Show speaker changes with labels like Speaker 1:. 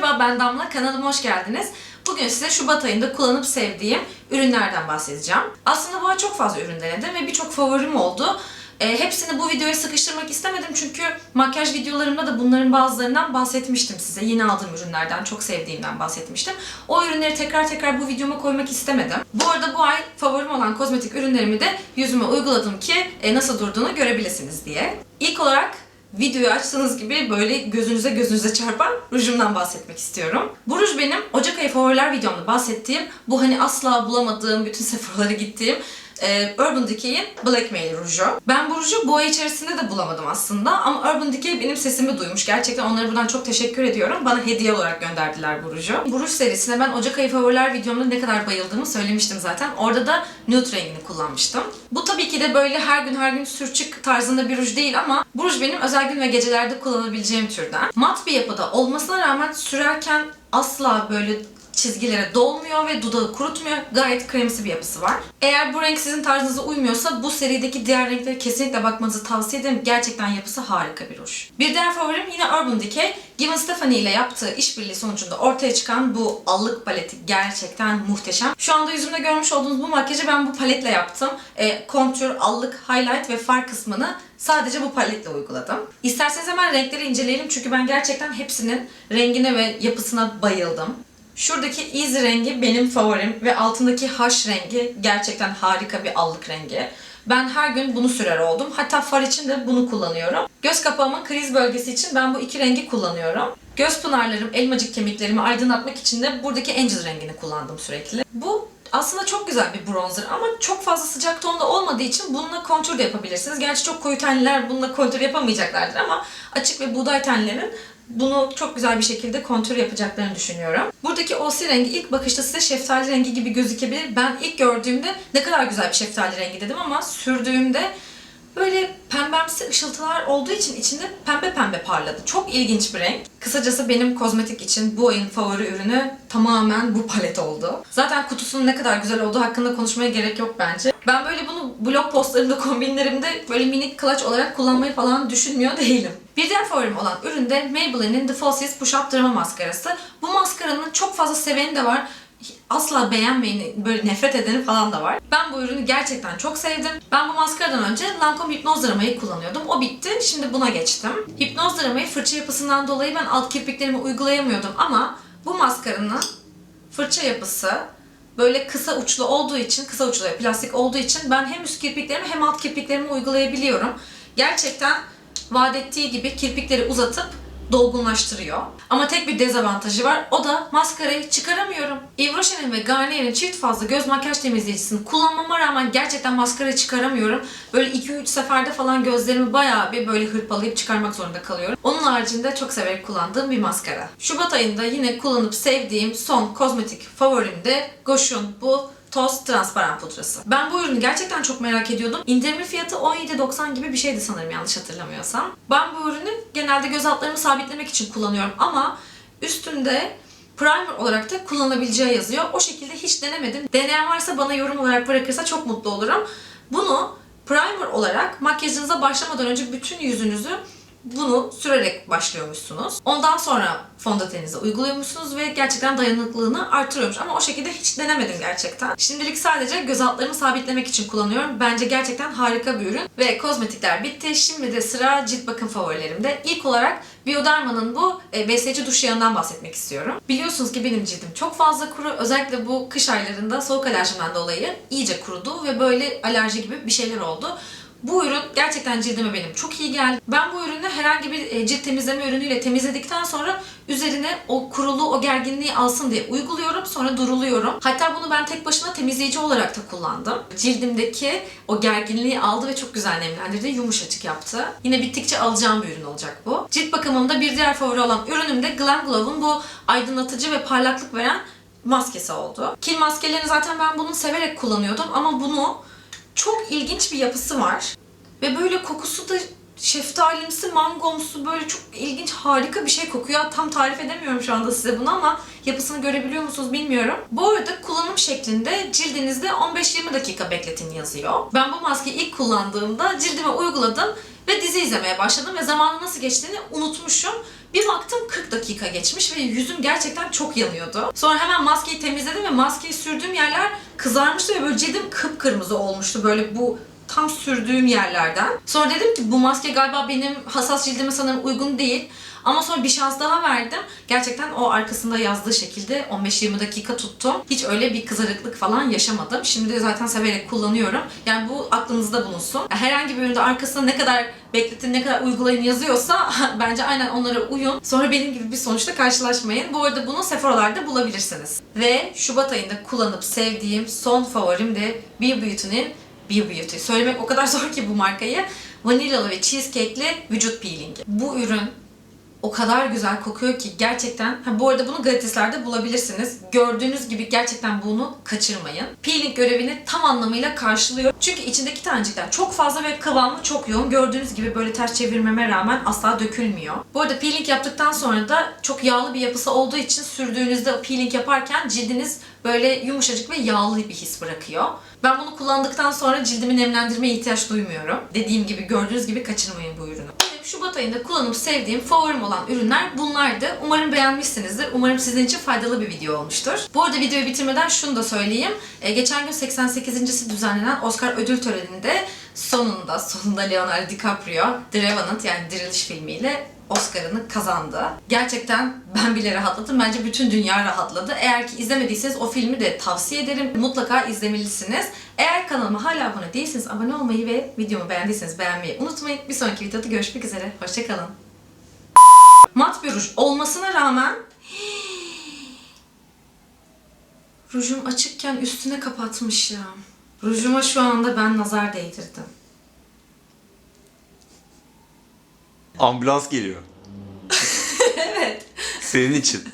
Speaker 1: Merhaba ben Damla, kanalıma hoş geldiniz. Bugün size Şubat ayında kullanıp sevdiğim ürünlerden bahsedeceğim. Aslında ay çok fazla ürün denedim ve birçok favorim oldu. E, hepsini bu videoya sıkıştırmak istemedim çünkü makyaj videolarımda da bunların bazılarından bahsetmiştim size. Yeni aldığım ürünlerden, çok sevdiğimden bahsetmiştim. O ürünleri tekrar tekrar bu videoma koymak istemedim. Bu arada bu ay favorim olan kozmetik ürünlerimi de yüzüme uyguladım ki e, nasıl durduğunu görebilirsiniz diye. İlk olarak videoyu açtığınız gibi böyle gözünüze gözünüze çarpan rujumdan bahsetmek istiyorum. Bu ruj benim Ocak ayı favoriler videomda bahsettiğim, bu hani asla bulamadığım, bütün Sephora'lara gittiğim e, Urban Decay'in Blackmail ruju. Ben bu ruju ay içerisinde de bulamadım aslında ama Urban Decay benim sesimi duymuş. Gerçekten onlara buradan çok teşekkür ediyorum. Bana hediye olarak gönderdiler bu ruju. Bu ruj serisine ben Ocak ayı favoriler videomda ne kadar bayıldığımı söylemiştim zaten. Orada da nude rengini kullanmıştım. Bu tabii ki de böyle her gün her gün sürçük tarzında bir ruj değil ama bu ruj benim özel gün ve gecelerde kullanabileceğim türden. Mat bir yapıda olmasına rağmen sürerken asla böyle çizgilere dolmuyor ve dudağı kurutmuyor. Gayet kremsi bir yapısı var. Eğer bu renk sizin tarzınıza uymuyorsa bu serideki diğer renklere kesinlikle bakmanızı tavsiye ederim. Gerçekten yapısı harika bir ruj. Bir diğer favorim yine Urban Decay. Given Stefani ile yaptığı işbirliği sonucunda ortaya çıkan bu allık paleti gerçekten muhteşem. Şu anda yüzümde görmüş olduğunuz bu makyajı ben bu paletle yaptım. E, kontür, allık, highlight ve far kısmını Sadece bu paletle uyguladım. İsterseniz hemen renkleri inceleyelim çünkü ben gerçekten hepsinin rengine ve yapısına bayıldım. Şuradaki Easy rengi benim favorim ve altındaki H rengi gerçekten harika bir allık rengi. Ben her gün bunu sürer oldum. Hatta far için de bunu kullanıyorum. Göz kapağımın kriz bölgesi için ben bu iki rengi kullanıyorum. Göz pınarlarım, elmacık kemiklerimi aydınlatmak için de buradaki Angel rengini kullandım sürekli. Bu aslında çok güzel bir bronzer ama çok fazla sıcak tonda olmadığı için bununla kontür de yapabilirsiniz. Gerçi çok koyu tenliler bununla kontür yapamayacaklardır ama açık ve buğday tenlerin bunu çok güzel bir şekilde kontür yapacaklarını düşünüyorum. Buradaki OC rengi ilk bakışta size şeftali rengi gibi gözükebilir. Ben ilk gördüğümde ne kadar güzel bir şeftali rengi dedim ama sürdüğümde böyle pembemsi ışıltılar olduğu için içinde pembe pembe parladı. Çok ilginç bir renk. Kısacası benim kozmetik için bu ayın favori ürünü tamamen bu palet oldu. Zaten kutusunun ne kadar güzel olduğu hakkında konuşmaya gerek yok bence. Ben böyle bunu blog postlarımda, kombinlerimde böyle minik clutch olarak kullanmayı falan düşünmüyor değilim. Bir diğer favorim olan ürün de Maybelline'in The Falsies Push Up Drama Maskarası. Bu maskaranın çok fazla seveni de var asla beğenmeyeni, böyle nefret edeni falan da var. Ben bu ürünü gerçekten çok sevdim. Ben bu maskaradan önce Lancome Hipnoz Drama'yı kullanıyordum. O bitti. Şimdi buna geçtim. Hipnoz Drama'yı fırça yapısından dolayı ben alt kirpiklerimi uygulayamıyordum ama bu maskaranın fırça yapısı böyle kısa uçlu olduğu için, kısa uçlu plastik olduğu için ben hem üst kirpiklerimi hem alt kirpiklerimi uygulayabiliyorum. Gerçekten vaat ettiği gibi kirpikleri uzatıp dolgunlaştırıyor. Ama tek bir dezavantajı var. O da maskarayı çıkaramıyorum. Yves Rocher'in ve Garnier'in çift fazla göz makyaj temizleyicisini kullanmama rağmen gerçekten maskarayı çıkaramıyorum. Böyle 2-3 seferde falan gözlerimi bayağı bir böyle hırpalayıp çıkarmak zorunda kalıyorum. Onun haricinde çok severek kullandığım bir maskara. Şubat ayında yine kullanıp sevdiğim son kozmetik favorim de Gosh'un bu toz transparan pudrası. Ben bu ürünü gerçekten çok merak ediyordum. İndirimli fiyatı 17.90 gibi bir şeydi sanırım yanlış hatırlamıyorsam. Ben bu ürünü genelde göz altlarımı sabitlemek için kullanıyorum ama üstünde primer olarak da kullanabileceği yazıyor. O şekilde hiç denemedim. Deneyen varsa bana yorum olarak bırakırsa çok mutlu olurum. Bunu primer olarak makyajınıza başlamadan önce bütün yüzünüzü bunu sürerek başlıyormuşsunuz. Ondan sonra fondöteninize uyguluyormuşsunuz ve gerçekten dayanıklılığını artırıyormuş. Ama o şekilde hiç denemedim gerçekten. Şimdilik sadece göz altlarımı sabitlemek için kullanıyorum. Bence gerçekten harika bir ürün. Ve kozmetikler bitti. Şimdi de sıra cilt bakım favorilerimde. İlk olarak Bioderma'nın bu e, besleyici duş yağından bahsetmek istiyorum. Biliyorsunuz ki benim cildim çok fazla kuru. Özellikle bu kış aylarında soğuk alerjimden dolayı iyice kurudu ve böyle alerji gibi bir şeyler oldu. Bu ürün gerçekten cildime benim çok iyi geldi. Ben bu ürünü herhangi bir e, cilt temizleme ürünüyle temizledikten sonra üzerine o kuruluğu, o gerginliği alsın diye uyguluyorum. Sonra duruluyorum. Hatta bunu ben tek başına temizleyici olarak da kullandım. Cildimdeki o gerginliği aldı ve çok güzel nemlendirdi. Yumuşacık yaptı. Yine bittikçe alacağım bir ürün olacak bu. Cilt bakımımda bir diğer favori olan ürünüm de Glam Glow'un bu aydınlatıcı ve parlaklık veren maskesi oldu. Kil maskelerini zaten ben bunu severek kullanıyordum ama bunu çok ilginç bir yapısı var. Ve böyle kokusu da şeftalimsi, mangomsu böyle çok ilginç, harika bir şey kokuyor. Tam tarif edemiyorum şu anda size bunu ama yapısını görebiliyor musunuz bilmiyorum. Bu arada kullanım şeklinde cildinizde 15-20 dakika bekletin yazıyor. Ben bu maskeyi ilk kullandığımda cildime uyguladım ve dizi izlemeye başladım ve zamanın nasıl geçtiğini unutmuşum. Bir baktım 40 dakika geçmiş ve yüzüm gerçekten çok yanıyordu. Sonra hemen maskeyi temizledim ve maskeyi sürdüğüm yerler kızarmıştı ve böyle cildim kıpkırmızı olmuştu. Böyle bu tam sürdüğüm yerlerden. Sonra dedim ki bu maske galiba benim hassas cildime sanırım uygun değil. Ama sonra bir şans daha verdim. Gerçekten o arkasında yazdığı şekilde 15-20 dakika tuttum. Hiç öyle bir kızarıklık falan yaşamadım. Şimdi de zaten severek kullanıyorum. Yani bu aklınızda bulunsun. Herhangi bir üründe arkasında ne kadar bekletin, ne kadar uygulayın yazıyorsa bence aynen onlara uyun. Sonra benim gibi bir sonuçla karşılaşmayın. Bu arada bunu Sephora'larda bulabilirsiniz. Ve Şubat ayında kullanıp sevdiğim son favorim de Be Beauty'nin Be Beauty. Söylemek o kadar zor ki bu markayı. Vanilyalı ve cheesecake'li vücut peelingi. Bu ürün o kadar güzel kokuyor ki gerçekten. Ha, bu arada bunu gratislerde bulabilirsiniz. Gördüğünüz gibi gerçekten bunu kaçırmayın. Peeling görevini tam anlamıyla karşılıyor. Çünkü içindeki tanecikler çok fazla ve kıvamı çok yoğun. Gördüğünüz gibi böyle ters çevirmeme rağmen asla dökülmüyor. Bu arada peeling yaptıktan sonra da çok yağlı bir yapısı olduğu için sürdüğünüzde peeling yaparken cildiniz böyle yumuşacık ve yağlı bir his bırakıyor. Ben bunu kullandıktan sonra cildimi nemlendirmeye ihtiyaç duymuyorum. Dediğim gibi gördüğünüz gibi kaçırmayın bu ürünü. Şubat ayında kullanıp sevdiğim, favorim olan ürünler bunlardı. Umarım beğenmişsinizdir. Umarım sizin için faydalı bir video olmuştur. Bu arada videoyu bitirmeden şunu da söyleyeyim. Ee, geçen gün 88.si düzenlenen Oscar ödül töreninde sonunda, sonunda Leonardo DiCaprio The Revenant yani Diriliş filmiyle Oscar'ını kazandı. Gerçekten ben bile rahatladım. Bence bütün dünya rahatladı. Eğer ki izlemediyseniz o filmi de tavsiye ederim. Mutlaka izlemelisiniz. Eğer kanalıma hala abone değilseniz abone olmayı ve videomu beğendiyseniz beğenmeyi unutmayın. Bir sonraki videoda görüşmek üzere. Hoşçakalın. Mat bir ruj olmasına rağmen rujum açıkken üstüne kapatmış ya. Rujuma şu anda ben nazar değdirdim.
Speaker 2: Ambulans geliyor.
Speaker 1: Evet.
Speaker 2: Senin için.